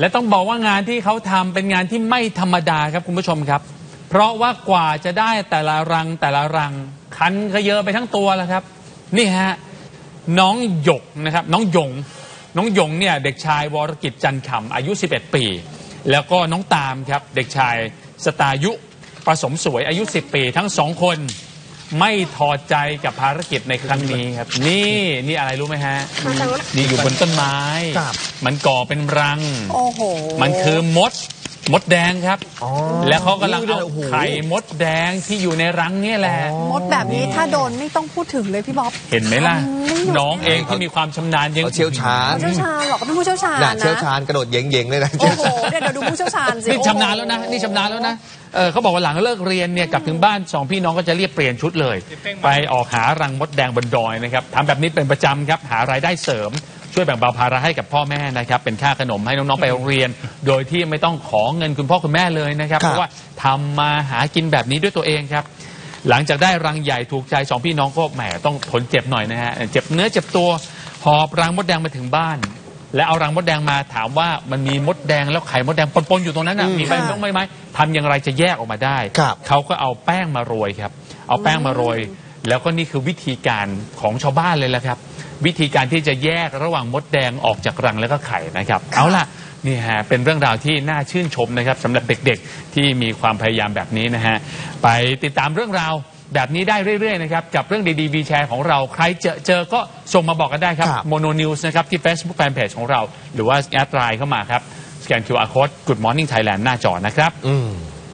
และต้องบอกว่างานที่เขาทำเป็นงานที่ไม่ธรรมดาครับคุณผู้ชมครับ เพราะว่ากว่าจะได้แต่ละรังแต่ละรัง คันก็เยอะไปทั้งตัวแล้วครับ นี่ฮะน้องหยกนะครับ น้องหยง น้องหยงเนี่ยเด็กชายวรกิจจันขำอายุ 11 ปี แล้วก็น้องตามครับ เด็กชายสตายุผสมสวยอายุ 10 ปี ทั้งสองคน ไม่ถอดใจกับภารกิจในครั้งนี้ครับ นี่นี่อะไรรู้ไหมฮะนี่อยู่บนต้นไม้ ครับ มันก่อเป็นรัง โอ้โห มันคือมด มดแดงครับอ๋อแล้วเขากำลังเอาโโหไข่มดแดงที่อยู่ในรังเนี่ยแหละอ๋อมดแบบนี้ถ้าโดนไม่ต้องพูดถึงเลยพี่บ๊อบ เห็นไหมล่ะไม่หยุดน้องเองที่มีความชำนาญยังเขาเชี่ยวชาญเชี่ยวชาญหรอกก็เป็นผู้เชี่ยวชาญน่ะนะเชี่ยวชาญกระโดดเย่งๆเลยนะโอ้โหเดี๋ยวเดี๋ยวดูผู้เชี่ยวชาญสินี่ชำนาญแล้วนะนี่ชำนาญแล้วนะเออเขาบอกว่าหลังเลิกเรียนเนี่ยกลับถึงบ้านสองพี่น้องก็จะเรียบเปลี่ยนชุดเลย ไปออกหารังมดแดงบนดอยนะครับทำแบบนี้เป็นประจำครับหารายได้เสริม ช่วยแบ่งเบาภาระให้กับพ่อแม่นะครับ เป็นค่าขนมให้น้องๆไปโรงเรียน โดยที่ไม่ต้องขอเงินคุณพ่อคุณแม่เลยนะครับครับ เพราะว่าทำมาหากินแบบนี้ด้วยตัวเองครับ หลังจากได้รังใหญ่ถูกใจสองพี่น้องก็แหมต้องทนเจ็บหน่อยนะฮะเจ็บเนื้อเจ็บตัวหอบรังมดแดงมาถึงบ้าน แล้วเอารังมดแดงมาถามว่ามันมีมดแดงแล้วไข่มดแดงปนๆอยู่ตรงนั้นนะอืมมีใบไม้ไหมทำอย่างไรจะแยกออกมาได้ครับเขาก็เอาแป้งมาโรยครับ เอาแป้งมาโรย แล้วก็นี่คือวิธีการของชาวบ้านเลยแหละครับ วิธีการที่จะแยกระหว่างมดแดงออกจากรังแล้วก็ไข่นะครับ เอาล่ะนี่ฮะเป็นเรื่องราวที่น่าชื่นชมนะครับสำหรับเด็กๆที่มีความพยายามแบบนี้นะฮะไปติดตามเรื่องราวแบบนี้ได้เรื่อยๆนะครับกับเรื่องดีๆวีแชร์ของเราใครเจอเจอก็ส่งมาบอกกันได้ครับครับโมโนนิวส์นะครับที่ Facebook Fanpage ของเรา หรือว่าแอดไลน์เข้ามาครับสแกน QR Code Good Morning Thailand หน้าจอนะครับ อืม